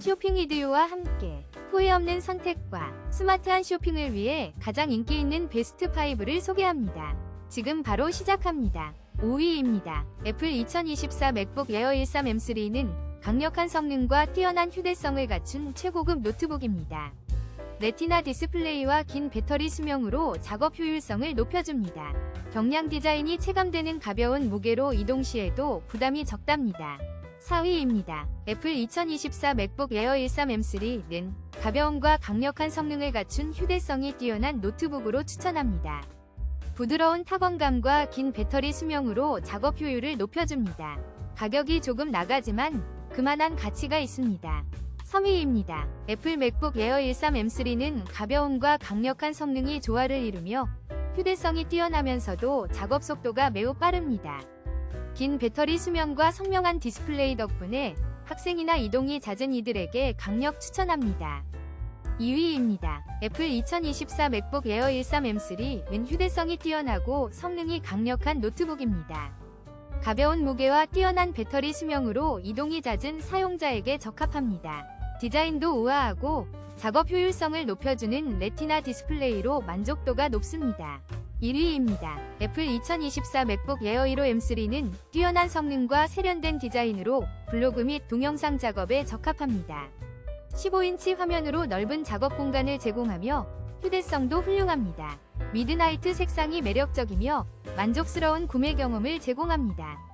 쇼핑 이디오와 함께 후회 없는 선택과 스마트한 쇼핑을 위해 가장 인기 있는 베스트 5를 소개합니다. 지금 바로 시작합니다. 5위입니다. 애플 2024 맥북 에어 13 M3는 강력한 성능과 뛰어난 휴대성을 갖춘 최고급 노트북입니다. 레티나 디스플레이와 긴 배터리 수명으로 작업 효율성을 높여줍니다. 경량 디자인이 체감되는 가벼운 무게로 이동 시에도 부담이 적답니다. 4위입니다. 애플 2024 맥북 에어 13 M3는 가벼움과 강력한 성능을 갖춘 휴대성이 뛰어난 노트북으로 추천합니다. 부드러운 타건감과 긴 배터리 수명으로 작업 효율을 높여줍니다. 가격이 조금 나가지만 그만한 가치가 있습니다. 3위입니다. 애플 맥북 에어 13 M3는 가벼움과 강력한 성능이 조화를 이루며 휴대성이 뛰어나면서도 작업 속도가 매우 빠릅니다. 긴 배터리 수명과 선명한 디스플레이 덕분에 학생이나 이동이 잦은 이들에게 강력 추천합니다. 2위입니다. 애플 2024 맥북 에어 13 M3는 휴대성이 뛰어나고 성능이 강력한 노트북입니다. 가벼운 무게와 뛰어난 배터리 수명으로 이동이 잦은 사용자에게 적합합니다. 디자인도 우아하고 작업 효율성을 높여주는 레티나 디스플레이로 만족도가 높습니다. 1위입니다. 애플 2024 맥북 에어 1호 M3는 뛰어난 성능과 세련된 디자인으로 블로그 및 동영상 작업에 적합합니다. 15인치 화면으로 넓은 작업 공간을 제공하며 휴대성도 훌륭합니다. 미드나이트 색상이 매력적이며 만족스러운 구매 경험을 제공합니다.